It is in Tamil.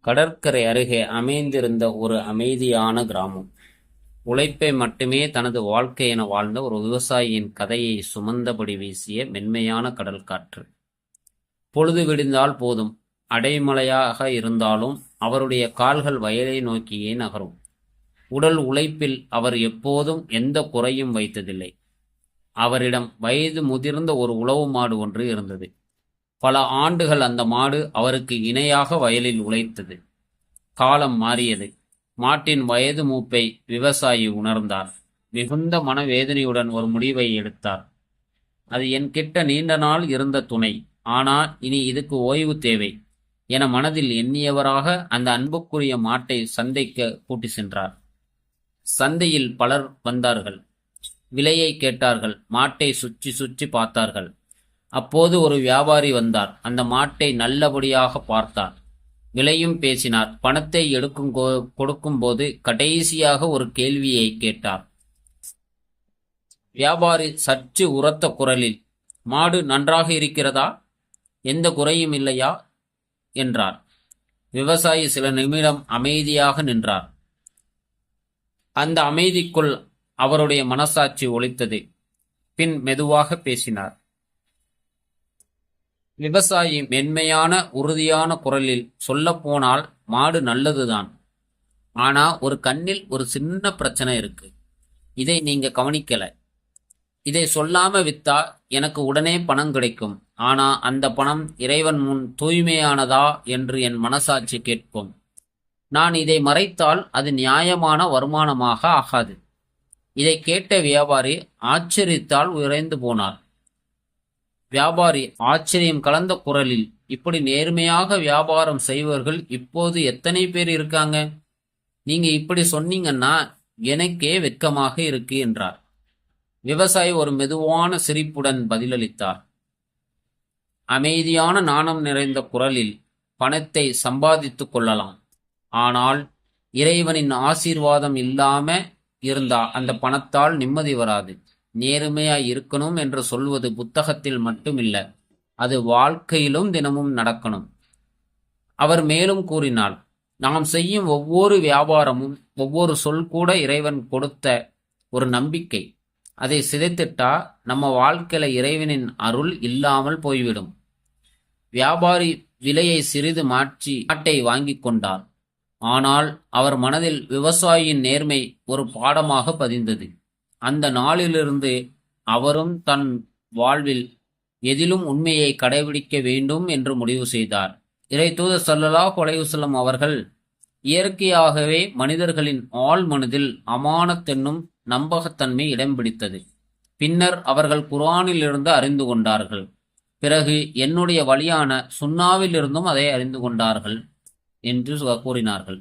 கடற்கரை அருகே அமைந்திருந்த ஒரு அமைதியான கிராமம். உழைப்பை மட்டுமே தனது வாழ்க்கை என வாழ்ந்த ஒரு விவசாயியின் கதையை சுமந்தபடி வீசிய மென்மையான கடல் காற்று. பொழுது விடிந்தால் போதும், அடைமலையாக இருந்தாலும் அவருடைய கால்கள் வயலை நோக்கியே நகரும். உடல் உழைப்பில் அவர் எப்போதும் எந்த குறையும் வைத்ததில்லை. அவரிடம் வயது முதிர்ந்த ஒரு உழவு மாடு ஒன்று இருந்தது. பல ஆண்டுகள் அந்த மாடு அவருக்கு இணையாக வயலில் உழைத்தது. காலம் மாறியது. மாட்டின் வயது மூப்பை விவசாயி உணர்ந்தார். மிகுந்த மனவேதனையுடன் ஒரு முடிவை எடுத்தார். அது என்கிட்ட நீண்ட நாள் இருந்த துணை. ஆனால் இனி இதுக்கு ஓய்வு தேவை என மனதில் எண்ணியவராக அந்த அன்புக்குரிய மாட்டை சந்தைக்கு கூட்டி சென்றார். சந்தையில் பலர் வந்தார்கள். விலையை கேட்டார்கள். மாட்டை சுற்றி சுற்றி பார்த்தார்கள். அப்போது ஒரு வியாபாரி வந்தார். அந்த மாட்டை நல்லபடியாக பார்த்தார். விலையும் பேசினார். பணத்தை எடுக்கும் கொடுக்கும் போது கடைசியாக ஒரு கேள்வியை கேட்டார். வியாபாரி சற்று உரத்த குரலில் மாடு நன்றாக இருக்கிறதா எந்த குறையும் இல்லையா என்றார். விவசாயி சில நிமிடம் அமைதியாக நின்றார். அந்த அமைதிக்குள் அவருடைய மனசாட்சி ஒழித்தது பின் மெதுவாக பேசினார். விவசாயி மென்மையான உறுதியான குரலில் சொல்லப்போனால் மாடு நல்லதுதான். ஆனா ஒரு கண்ணில் ஒரு சின்ன பிரச்சனை இருக்கு. இதை நீங்க கவனிக்கல. இதை சொல்லாம வித்தா எனக்கு உடனே பணம் கிடைக்கும். ஆனா அந்த பணம் இறைவன் முன் தூய்மையானதா என்று என் மனசாட்சி கேட்கும். நான் இதை மறைத்தால் அது நியாயமான வருமானமாக ஆகாது. இதை கேட்ட வியாபாரி ஆச்சரியத்தால் உறைந்து போனார். வியாபாரி ஆச்சரியம் கலந்த குரலில் இப்படி நேர்மையாக வியாபாரம் செய்வர்கள் இப்போது எத்தனை பேர் இருக்காங்க? நீங்க இப்படி சொன்னீங்கன்னா எனக்கே வெட்கமாக இருக்கு என்றார். விவசாயி ஒரு மெதுவான சிரிப்புடன் பதிலளித்தார். அமைதியான நாணம் நிறைந்த குரலில் பணத்தை சம்பாதித்துக் கொள்ளலாம். ஆனால் இறைவனின் ஆசீர்வாதம் இல்லாம இருந்தா அந்த பணத்தால் நிம்மதி வராது. நேர்மையாய் இருக்கணும் என்று சொல்வது புத்தகத்தில் மட்டுமில்ல அது வாழ்க்கையிலும் தினமும் நடக்கணும். அவர் மேலும் கூறினார் நாம் செய்யும் ஒவ்வொரு வியாபாரமும் ஒவ்வொரு சொல் கூட இறைவன் கொடுத்த ஒரு நம்பிக்கை. அதை சிதைத்திட்டா நம்ம வாழ்க்கையில இறைவனின் அருள் இல்லாமல் போய்விடும். வியாபாரி விலையை சிறிது மாற்றி மாட்டை வாங்கி கொண்டார். ஆனால் அவர் மனதில் விவசாயியின் நேர்மை ஒரு பாடமாக பதிந்தது. அந்த நாளிலிருந்து அவரும் தன் வாழ்வில் எதிலும் உண்மையை கடைபிடிக்க வேண்டும் என்று முடிவு செய்தார். இறை தூதர் சல்லல்லாஹ் கொலையுசல்லம் அவர்கள் இயற்கையாகவே மனிதர்களின் ஆள் மனதில் அமானத்தென்னும் நம்பகத்தன்மை இடம் பிடித்தது. பின்னர் அவர்கள் குரானிலிருந்து அறிந்து கொண்டார்கள். பிறகு என்னுடைய வழியான சுண்ணாவிலிருந்தும் அதை அறிந்து கொண்டார்கள் என்று கூறினார்கள்.